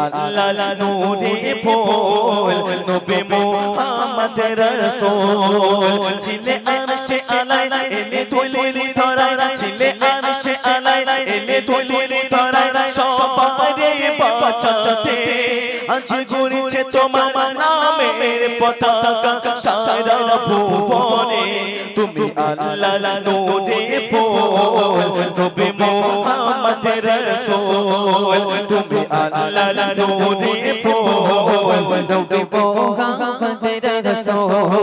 আল্লাহ নূরে ফুল নবী মুহাম্মদ রাসূল। ছিলে আরশে আলাই এলে ধুলির ধরাই ছিলে আরশে আলাই এলে ধুলির ধরাই সবারে বাঁচাতে। আজ গড়িছে তোমার নামের পতাকা সারা ভুবনে। তুমি আল্লাহ নূরে ফুল নবী মুহাম্মদ রাসূল। তুমি আল্লাহ নূরে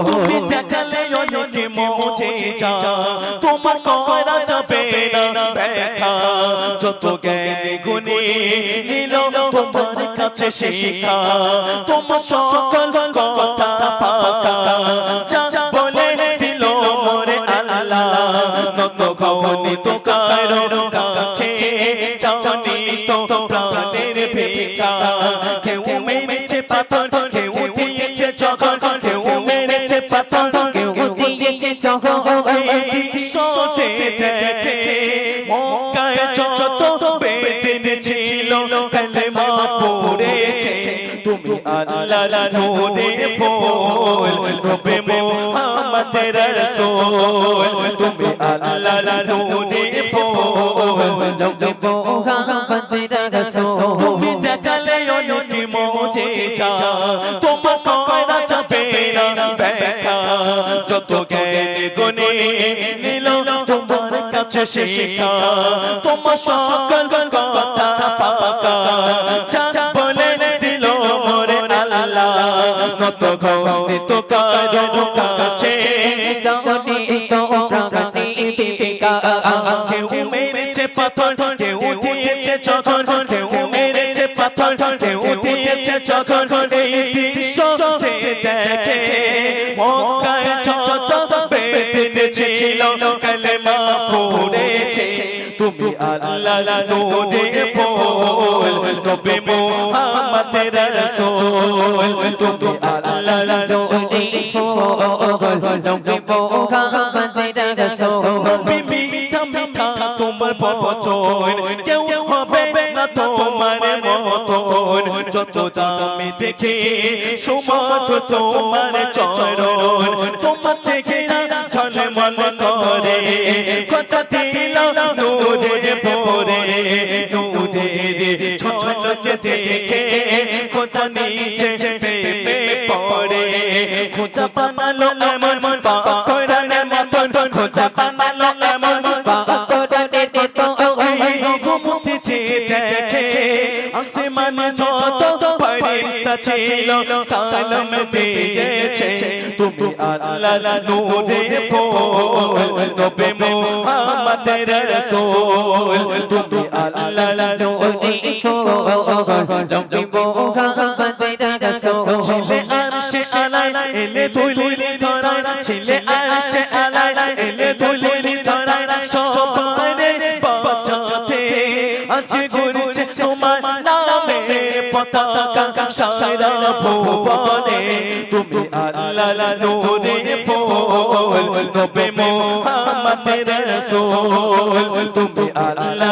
তুমি দেখালে অনেক মোছে যা তোমার করা যাবে না দেখা যত জ্ঞানী গুণী তো কারও কাছে তো প্রাণের ভিকা কেউ মেরেছে পাথর, কেউ দিয়েছে যখন কেউ মেরেছে পাথর, কেউ দিয়েছে জগৎ। সোচে দেখে মক্কায় যত বেদিন ছিল, কালেমা তুমি আল্লাহ নূরে ফুল নবী মুহাম্মদ রাসূল তুমি আল্লাহ নূরে ফুল নবী মোহাম্মদ রাসূল তোমার সকল কথা পাকা যা নত গৌনি তো কারও কাছে জানি তো প্রাণে বিবেকা কেউ মেরেছে পাথর কেউ দিয়েছে যখন কেউ মেরেছে পাথর কেউ দিয়েছে যখন এই দৃশ্য দেখে মক্কায় যত বেদিন কালেমা পড়েছে। তুমি তোমার চরণ তোমার চেহারা ছলে মন করে পরে নূরে ছলকে দেখে কথা নিচে প্রেমে পড়ে। খোদা বানালো এমন পাকড়ানের মতন, খোদা বানালো আসমানে যত ফেরেশতা ছিল সালাম দিয়েছে। তুমি আল্লাহ নূরে ফুল নবী মুহাম্মদ রাসূল। তুমি আল্লাহ নবী ফুল নবী মোহাম্মদ রাসূল। ছিলে আরশে আলাই এলে ধুলির ধরাই ছিলে আরশে আলাই এলে ধুলির আজ ঘুরছে তোমার নামের পতাকা সারা ভুবনে। তুমি আল্লাহ নূরে ফুল নবী মুহাম্মদ রাসূল। তুমি আল্লাহ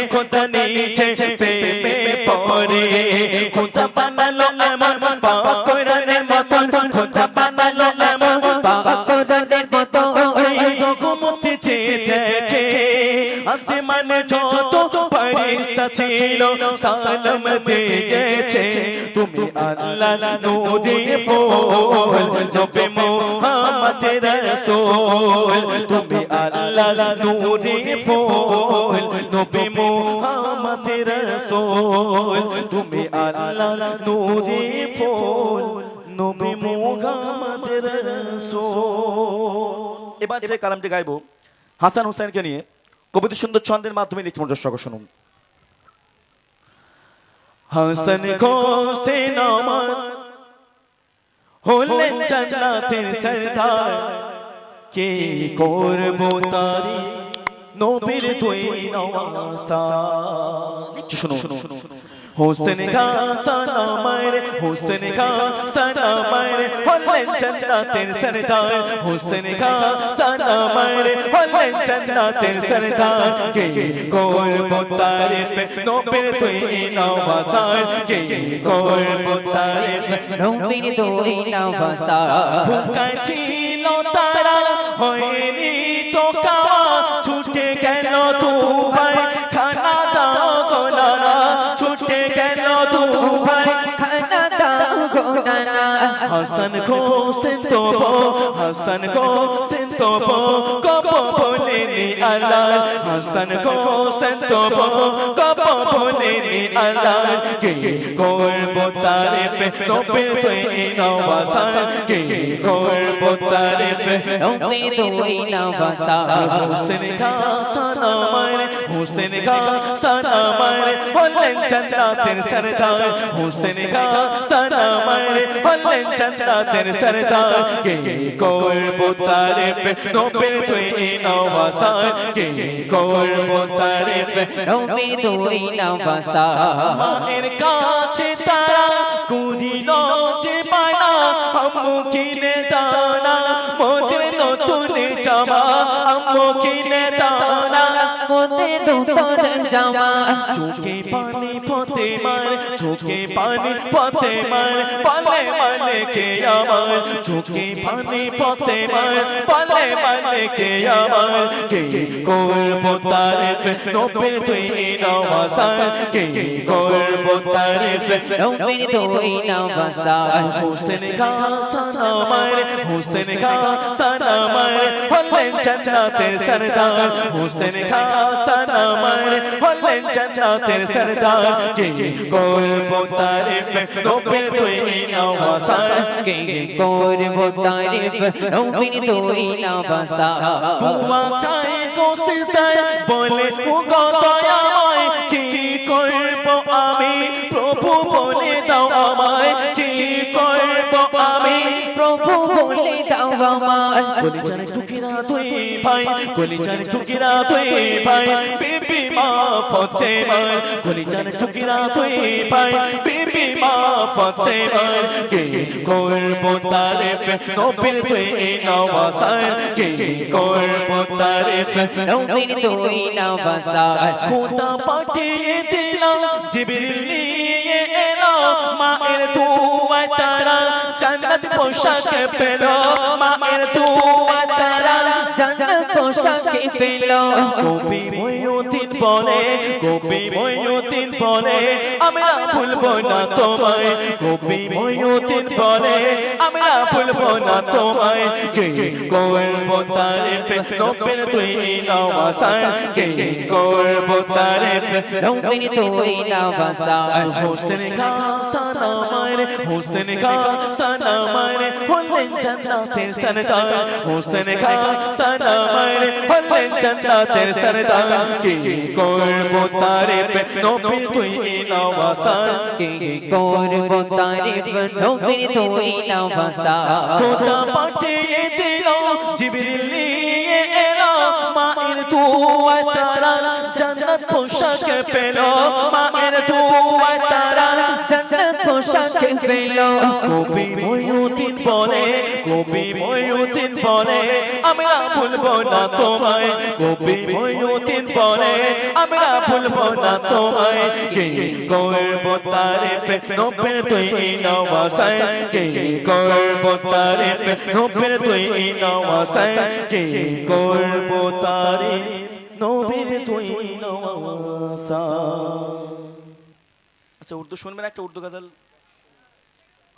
কথা নিচে প্রেমে পড়ে কথা বানালো এমন পাকড়ানের মতন কথা ফেরেশতা ছিল, সালাম তুমি আল্লাহ নূরে ফুল, নবী মুহাম্মদ রাসূল। তুমি নবী মুহাম্মদ রাসূল। তুমি নবী মুহাম্মদ রাসূল। এবার যে কালামটি গাইবো, হাসান হোসেনকে নিয়ে কবিতা সুন্দর ছন্দের মাধ্যমে লিখছে মনোযোগ শুনুন। হাসান হোসেন আমার হলেন জান্নাতের সরদার। কে করব তারি নবীর দুই নওয়াসা? শুনো শুনো হোসেন খা সালামার হোসেন খা সালামার হলেন জান্নাতের সরদার। হোসেন খা সালামার হলেন জান্নাতের সরদার। কে করব তারিফ নবীর দুই নওয়াসা কে করব তারিফ নবীর দুই নওয়াসা ভুকায় ছিল তারা, হয়নি তো কাওয়া হাসান হোসেন তো হাসান হোসেন তো কপ বলেনি আল্লাহ। হাসান হোসেন তো কপ বলেনি আল্লাহ। কে করব তারিফ নবীর তুই নওয়াসান, কে করব তারিফ নবীর দুই নওয়াসা হোসেন খা সালামার হোসেন খা সালামার হলেন জান্নাতের সরদার। হোসেন খা সালামার হলেন জান্নাতের সরদার কে করব তারিফ নবীর তুই নওয়াসান কে করব তারিফ নবীর দুই নওয়াসা মায়ের কাছে তারা কুড়িল যে পানা আম্মু কিনে দানা মোদের নতুন জামা আম্মু কিনে দানা মোদের নূতন জামা চোখে পানি পথে মার চোখে পানি পথে মার পালে মানে কে আমার চোখে পানি পথে মার পালে মানে কে আমার কে করব তারিফ নবীর তুই নওয়াসান কে করব তারিফ নবীর দুই নওয়াসা হোসেন খা সালামার হোসেন খা সালামার হলেন জান্নাতের সরদার হোসেন খা সালামার হলেন জান্নাতের সরদার। কে করব তারিফ? নবীর তুই নওয়াসান কে করব তারিফ? নবীর তুই নওয়াসা দুয়া চাই কোসিদায় বলে ও গো দয়াময় কলিজার টুকিরা তুই ভাই। কলিজার টুকিরা তুই ভাই। বিবি মা ফতে মার। কলিজার টুকিরা তুই ভাই। বিবি মা ফতে কে করব তারিফ? নবীর তুই নওয়াসান কে করব তারিফ? নবীর দুই নওয়াসা খোদা পাঠিয়ে দিলাম জিবরিল নিয়ে এলো। মায়ের দুয়ায় তারা পোশাক পেল মায়ের জান্নাত পোশাকে পেল কবি ময়ুদ্দিন বলে কবি ময়ুদ্দিন বলে আমরা ভুলবো না তোমায় কবি ময়ুদ্দিন বলে আমরা ভুলবো না তোমায় কে করব তারিফ নবের তুই নওয়াসান কে করব তারিফ নবীর দুই নওয়াসা হোসেন খা সালামার হোসেন খা সালামার হলেন জান্নাতের সরদার হোসেন খা সালামার হলেন জান্নাতের সরদার কি করব তারিফ নবীর তুই নওয়াসান কে করব তারিফ নবীর দুই নওয়াসা খোদা পাঠিয়ে দিল জিবরিল নিয়ে এলো মায়ের দুয়ায় তারা জান্নাত পোশাক পেল। মায়ের দুয়ায় তারা জান্নাত পোশাকে পেল। কবি ময়ুদ্দিন বলে, কবি ময়ুদ্দিন বলে, আমরা ভুলবো না তোমায়। কবি ময়ুদ্দিন বলে, আমরা ভুলবো না তোমায়। কে করব তারিফ নবের তুই নওয়াসায়? কে করব তারিফ নবের তুই নওয়াসায়? কে করব তারিফ নবীর তুই আচ্ছা উর্দু শুনবেন একটা উর্দু গজল?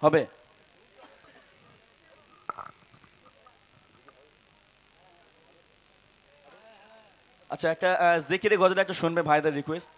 হবে। আচ্ছা একটা জিকিরে গজল একটা শুনবে ভাইদের রিকোয়েস্ট